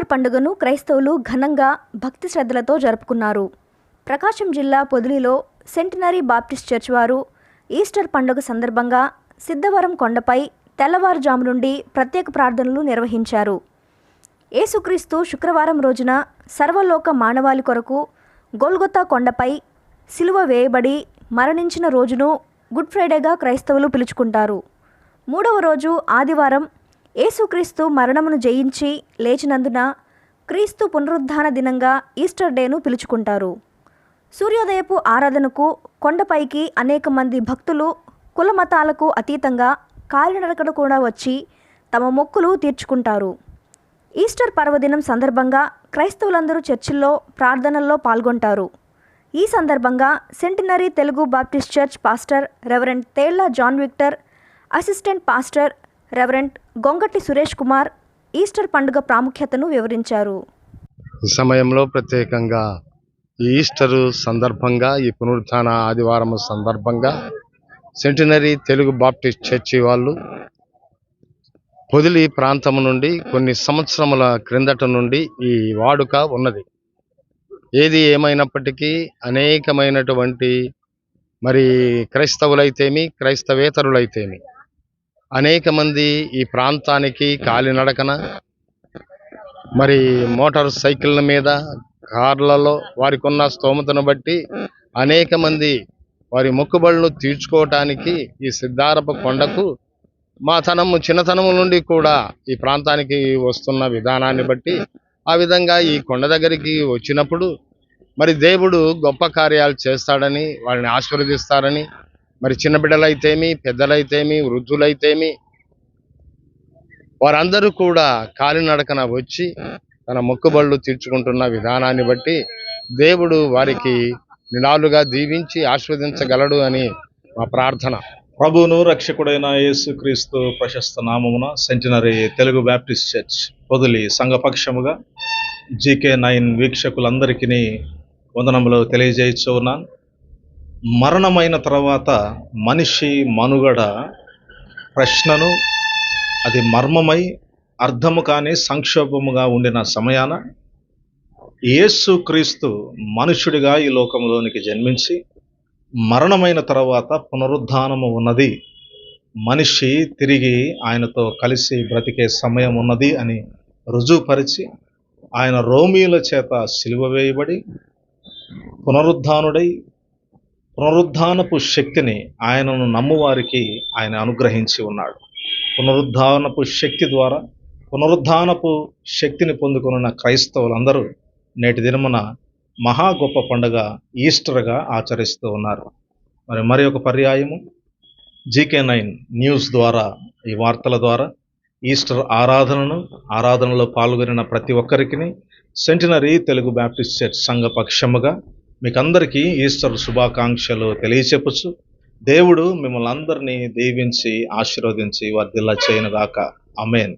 Easter పండుగను క్రైస్తవులు ఘనంగా భక్తి శ్రద్ధలతో జరుపుకున్నారు. ప్రకాశం జిల్లా పొదిలిలో సెంటినరీ బాప్టిస్ట్ చర్చ్ వారు ఈస్టర్ పండుగ సందర్భంగా సిద్ధవరం కొండపై తెల్లవారుజాము నుండి ప్రత్యేక ప్రార్థనలు నిర్వహించారు. యేసుక్రీస్తు శుక్రవారం రోజున సర్వలోక మానవాళి కొరకు గోల్గొత్తా కొండపై సిలువ వేయబడి మరణించిన రోజును గుడ్ ఫ్రైడేగా క్రైస్తవులు పిలుచుకుంటారు. మూడవ రోజు ఆదివారం యేసుక్రీస్తు మరణమును జయించి లేచినందున క్రీస్తు పునరుద్ధాన దినంగా ఈస్టర్ డేను పిలుచుకుంటారు. సూర్యోదయపు ఆరాధనకు కొండపైకి అనేక మంది భక్తులు కుల మతాలకు అతీతంగా కాలినడకన కూడా వచ్చి తమ మొక్కులు తీర్చుకుంటారు. ఈస్టర్ పర్వదినం సందర్భంగా క్రైస్తవులందరూ చర్చిల్లో ప్రార్థనల్లో పాల్గొంటారు. ఈ సందర్భంగా centenary Telugu baptist church pastor reverend Tella John Victor assistant pastor reverend Gongatti Suresh Kumar Easter పండుగ ప్రాముఖ్యతను వివరించారు. ఈ సమయంలో ప్రత్యేకంగా ఈ ఈస్టరు సందర్భంగా ఈ పునరుత్థాన ఆదివారం సందర్భంగా సెంటినరీ తెలుగు బాప్టిస్ట్ చర్చి వాళ్ళు పొదిలి ప్రాంతం నుండి కొన్ని సంవత్సరముల క్రిందట నుండి ఈ వాడుక ఉన్నది. ఏది ఏమైనప్పటికీ అనేకమైనటువంటి మరి క్రైస్తవులైతేమి క్రైస్తవేతరులైతేమి అనేక మంది ఈ ప్రాంతానికి కాలినడకన మరి మోటార్ సైకిళ్ళ మీద కార్లలో వారికి ఉన్న స్తోమతను బట్టి అనేక మంది వారి మొక్కుబడులు తీర్చుకోవటానికి ఈ సిద్ధారప కొండకు మా తనము చిన్నతనము నుండి కూడా ఈ ప్రాంతానికి వస్తున్న విధానాన్ని బట్టి ఆ విధంగా ఈ కొండ దగ్గరికి వచ్చినప్పుడు మరి దేవుడు గొప్ప కార్యాలు చేస్తాడని వాళ్ళని ఆశీర్వదిస్తారని మరి చిన్న బిడ్డలైతేమి పెద్దలైతేమి వృద్ధులైతేమి వారందరూ కూడా కాలినడకన వచ్చి తన మొక్కుబళ్ళు తీర్చుకుంటున్న విధానాన్ని బట్టి దేవుడు వారికి నిడాలుగా దీవించి ఆస్వాదించగలడు అని మా ప్రార్థన. ప్రభువును రక్షకుడైన యేసుక్రీస్తు ప్రశస్త నామమున centenary Telugu baptist church Podili సంఘపక్షముగా G K nine వీక్షకులందరికీ వందనములు తెలియజేయచ్చు ఉన్నాను. మరణమైన తర్వాత మనిషి మనుగడ ప్రశ్నను అది మర్మమై అర్థము కాని సంక్షోభముగా ఉండిన సమయాన యేసుక్రీస్తు మనుషుడిగా ఈ లోకంలోనికి జన్మించి మరణమైన తర్వాత పునరుద్ధానము ఉన్నది. మనిషి తిరిగి ఆయనతో కలిసి బ్రతికే సమయం ఉన్నది అని రుజువుపరిచి ఆయన రోమీల చేత సిలువ వేయబడి పునరుద్ధానుడై పునరుద్ధానపు శక్తిని ఆయనను నమ్మువారికి ఆయన అనుగ్రహించి ఉన్నాడు. పునరుద్ధానపు శక్తి ద్వారా పునరుద్ధానపు శక్తిని పొందుకున్న క్రైస్తవులందరూ నేటి దినమున మహా గొప్ప పండుగ ఈస్టర్గా ఆచరిస్తూ ఉన్నారు. మరి మరి ఒక పర్యాయము జీకే నైన్ న్యూస్ ద్వారా ఈ వార్తల ద్వారా ఈస్టర్ ఆరాధనను ఆరాధనలో పాల్గొనిన ప్రతి ఒక్కరికి సెంటినరీ తెలుగు బ్యాప్టిస్ట్ చర్చ్ సంఘ పక్షముగా మీకు అందరికీ ఈస్టర్ శుభాకాంక్షలు తెలియచెప్పచ్చు దేవుడు మిమ్మల్ని అందరినీ దీవించి ఆశీర్వదించి వర్ధిల్ల చేయనుగాక అమేన్